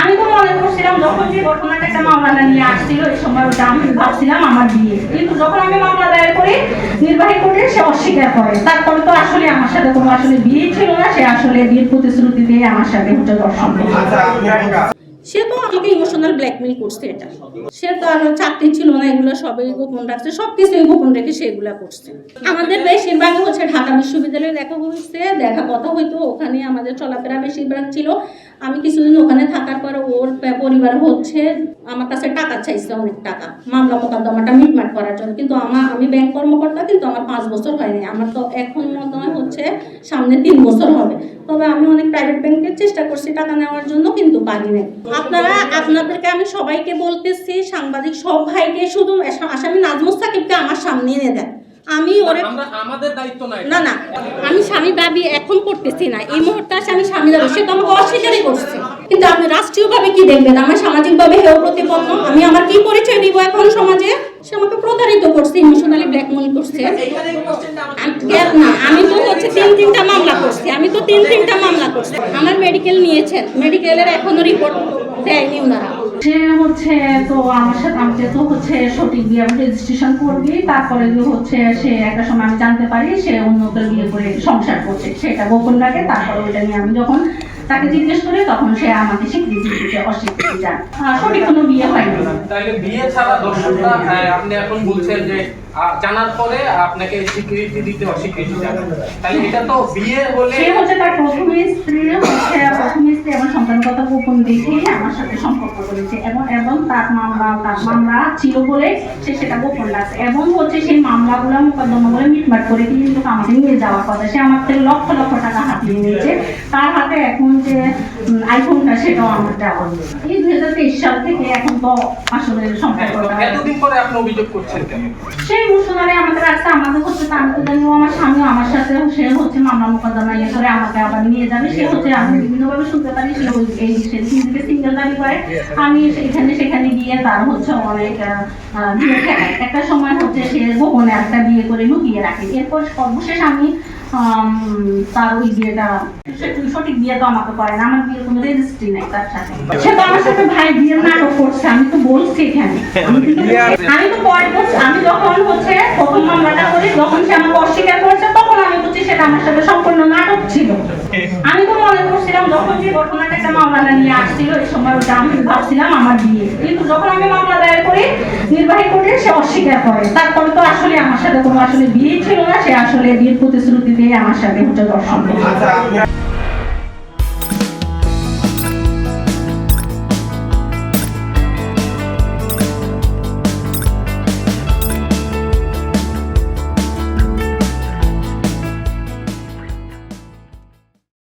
আমি তো মনে করছিলাম যখন যে ঘটনাটা একটা মামলাটা নিয়ে আসছিল এই সময় ওটা আমি ভাবছিলাম আমার বিয়ে। কিন্তু যখন আমি মামলা দায়ের করি নির্বাহী কোর্টে সে অস্বীকার করে। তারপরে তো আসলে আমার সাথে কোনো আসলে বিয়ে ছিল না সে আসলে বিয়ের প্রতিশ্রুতি দিয়ে আমার সাথে হচ্ছে দর্শন সে তো আমাকে ইমোশনাল ব্ল্যাকমেল করছে এটা। সে তো আর চাকরি ছিল না এগুলো সবই গোপন রাখছে সব কিছুই গোপন রেখে সেগুলো করছে। আমাদের বেশিরভাগই হচ্ছে ঢাকা বিশ্ববিদ্যালয়ে দেখা হয়েছে দেখা কথা হইতো ওখানে আমাদের চলাফেরা বেশিরভাগ ছিল। আমি কিছুদিন ওখানে থাকার পরে ওর পরিবার হচ্ছে আমার কাছে টাকা চাইছে অনেক টাকা, মামলা মোকদ্দমাটা মিটমাট করার জন্য। কিন্তু আমার আমি ব্যাংক কর্মকর্তা, কিন্তু আমার পাঁচ বছর হয়নি। আমার তো এখন মনে হচ্ছে সামনে তিন বছর হবে। তবে আমি অনেক প্রাইভেট ব্যাংকের চেষ্টা করছি টাকা নেওয়ার জন্য, কিন্তু পারি নাই। আপনারা, আপনাদেরকে আমি সবাইকে বলতেছি, সাংবাদিক সব ভাইকে শুধু আসামি নাজমুস সাকিবকে আমার সামনে এনে দেন। আমি ওরে আমাদের দায়িত্ব নাই। না না আমি স্বামী দাবি এখন করতেছি না। এই মুহূর্তে আসে আমি স্বামী দাবি সে তো আমাকে অস্বীকারই করছে। কিন্তু আপনি রাষ্ট্রীয়ভাবে কি দেখবেন? আমার সামাজিকভাবে হেয় প্রতিপন্ন। আমি আমার কি পরিচয় দিব এখন সমাজে? সে আমাকে প্রতারিত করছে ইমোশনালি ব্ল্যাকমেল করছে। কেন না আমি তো হচ্ছে তিন তিনটা মামলা করছি। আমি তো তিন তিনটা মামলা করছি। আমার মেডিকেল নিয়েছেন। মেডিকেলের এখনও রিপোর্ট দেয়নি ওনারা। সে হচ্ছে তো আমার সাথে আমাকে তো হচ্ছে সঠিক বিয়ে রেজিস্ট্রেশন করবি তারপরে হচ্ছে সে একটা সময় আমি জানতে পারি সে অন্যকে বিয়ে করে সংসার করছে। সেটা গোপন রাখে তারপরে ওইটা নিয়ে আমি যখন তাকে জিজ্ঞেস করি তখন সে আমাকে স্বীকৃতি দিতে অস্বীকৃতি জান সঠিক কোনো বিয়ে হয়নি। তাহলে বিয়ে ছাড়া দর্শকরা আপনি এখন বলছেন যে জানার পরে আপনাকে স্বীকৃতি দিতে অস্বীকৃতি জানান তাহলে এটা তো বিয়ে হলে সে হচ্ছে তার প্রথম স্ত্রী সন্তানগত গোপন দেখেই আমার সাথে সম্পর্ক করেছে এবং এবং তার মামলা তার মামলা ছিল বলে সে সেটা গোপন রাখছে এবং হচ্ছে সেই মামলাগুলো মোকদ্দমাগুলো মিটমাট করে কিন্তু আমাকে নিয়ে যাওয়ার কথা। সে আমার থেকে লক্ষ লক্ষ টাকা হাতিয়ে নিয়েছে। তার হাতে এখন যে আইফোনটা সেটাও আমার দেওয়া এই দুই হাজার তেইশ সাল থেকে এখন তো আসলে সম্পর্কটা এতদিন পরে আপনি অভিযোগ করছেন কেন সেই মুসলমানে আমাদের রাস্তা আমাদের হচ্ছে তার আমার স্বামী আমার সাথে সে হচ্ছে মামলা মোকদ্দমা ইয়ে করে আমাকে আবার নিয়ে যাবে। সে হচ্ছে আমি বিভিন্নভাবে শুনতে পারি সে এই সে সিঙ্গেল দাবি করে। আমি এখানে সেখানে গিয়ে তার হচ্ছে অনেক একটা সময় হচ্ছে সে গোপনে একটা বিয়ে করে লুকিয়ে রাখে। এরপর সর্বশেষ আমি তার ওই বিয়েটা সঠিক বিয়ে তো আমাকে করে না। আমার বিয়ের কোনো রেজিস্ট্রি নেই তার সাথে। সে তো আমার সাথে ভাই বিয়ের নাটক করছে আমি তো বলছি এখানে। আমি তো পরে আমি যখন হচ্ছে যখন সে আমাকে অস্বীকার করেছে, তখন আমি বলছি সেটা আমার সাথে সম্পূর্ণ নাটক ছিল। আমি তো মনে করছিলাম, যখন যে ঘটনাটা একটা মামলাটা নিয়ে আসছিল, এই সময় ওটা আমি ভাবছিলাম আমার বিয়ে। কিন্তু যখন আমি মামলা দায়ের করি, নির্বাহী কোর্টে সে অস্বীকার করে। তারপরে তো আসলে আমার সাথে কোনো আসলে বিয়ে ছিল না, সে আসলে বিয়ের প্রতিশ্রুতি দিয়ে আমার সাথে হচ্ছে দর্শন